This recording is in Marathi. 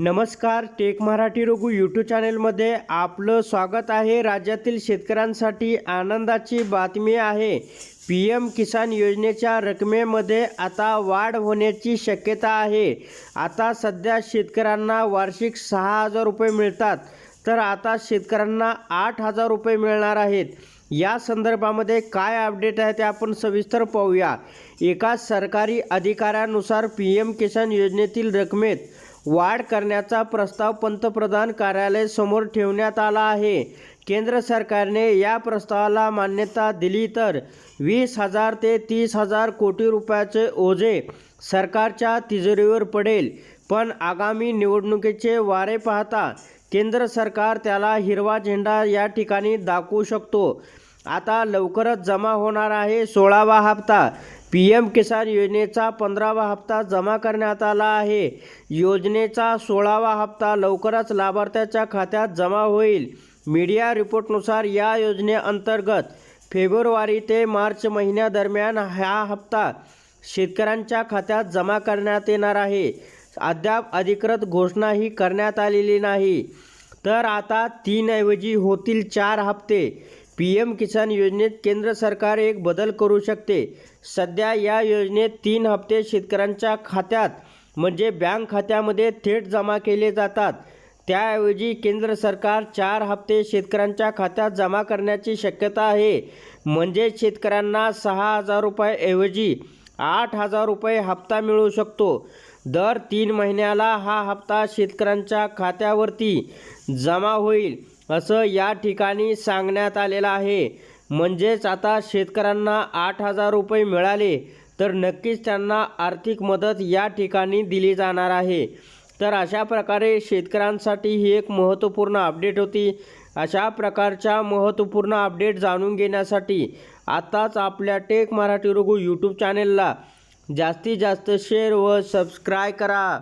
नमस्कार टेक मराठी रघु यूट्यूब चॅनेलमध्ये आपलं स्वागत आहे. राज्यातील शेतकऱ्यांसाठी आनंदाची बातमी आहे. पी एम किसान योजनेच्या रकमेमध्ये आता वाढ होण्याची शक्यता आहे. आता सध्या शेतकऱ्यांना वार्षिक सहा हजार रुपये मिळतात. तर आता शेतकऱ्यांना आठ हजार रुपये मिळणार आहेत. या संदर्भामध्ये काय अपडेट आहे ते आपण सविस्तर पाहूया. एका सरकारी अधिकाऱ्यानुसार पी एम किसान योजनेतील रकमेत वाढ करण्याचा प्रस्ताव पंतप्रधान कार्यालय समोर ठेवण्यात आला आहे. केंद्र सरकारने या प्रस्तावाला मान्यता दिली तर वीस हजार ते तीस हजार कोटी रुपयाचे ओझे सरकारच्या तिजोरीवर पडेल. पण आगामी निवडणुकीचे वारे पाहता केंद्र सरकार त्याला हिरवा झेंडा या ठिकाणी दाखवू शकतो. आता लवकरच जमा होणार आहे सोळावा हप्ता. पी एम किसान योजनेचा पंधरावा हप्ता जमा करण्यात आला आहे. योजनेचा सोळावा हप्ता लवकरच लाभार्थ्याच्या खात्यात जमा होईल. मीडिया रिपोर्टनुसार या योजनेअंतर्गत फेब्रुवारी ते मार्च महिन्यादरम्यान हा हप्ता शेतकऱ्यांच्या खात्यात जमा करण्यात येणार आहे. अद्याप अधिकृत घोषणाही करण्यात आलेली नाही. तर आता तीनऐवजी होतील चार हप्ते. पी एम किसान योजनेत केंद्र सरकार एक बदल करू शकते. सध्या या योजनेत तीन हप्ते शेतकऱ्यांच्या खात्यात म्हणजे बँक खात्यामध्ये थेट जमा केले जातात. त्याऐवजी केंद्र सरकार चार हप्ते शेतकऱ्यांच्या खात्यात जमा करण्याची शक्यता आहे. म्हणजे शेतकऱ्यांना सहा हजार रुपयाऐवजी आठ हजार रुपये हप्ता मिळू शकतो. दर तीन महिन्याला हा हप्ता शेतकऱ्यांच्या खात्यावरती जमा होईल. असं या ठिकाणी सांगण्यात आलेलं आहे. म्हणजेच आता शेतकऱ्यांना आठ हजार रुपये मिळाले तर नक्कीच त्यांना आर्थिक मदत या ठिकाणी दिली जाणार आहे. तर अशा प्रकारे शेतकऱ्यांसाठी ही एक महत्त्वपूर्ण अपडेट होती. अशा प्रकारच्या महत्त्वपूर्ण अपडेट जाणून घेण्यासाठी आत्ताच आपल्या टेक मराठी रघु यूट्यूब चॅनेलला जास्तीत जास्त शेअर व सबस्क्राय करा.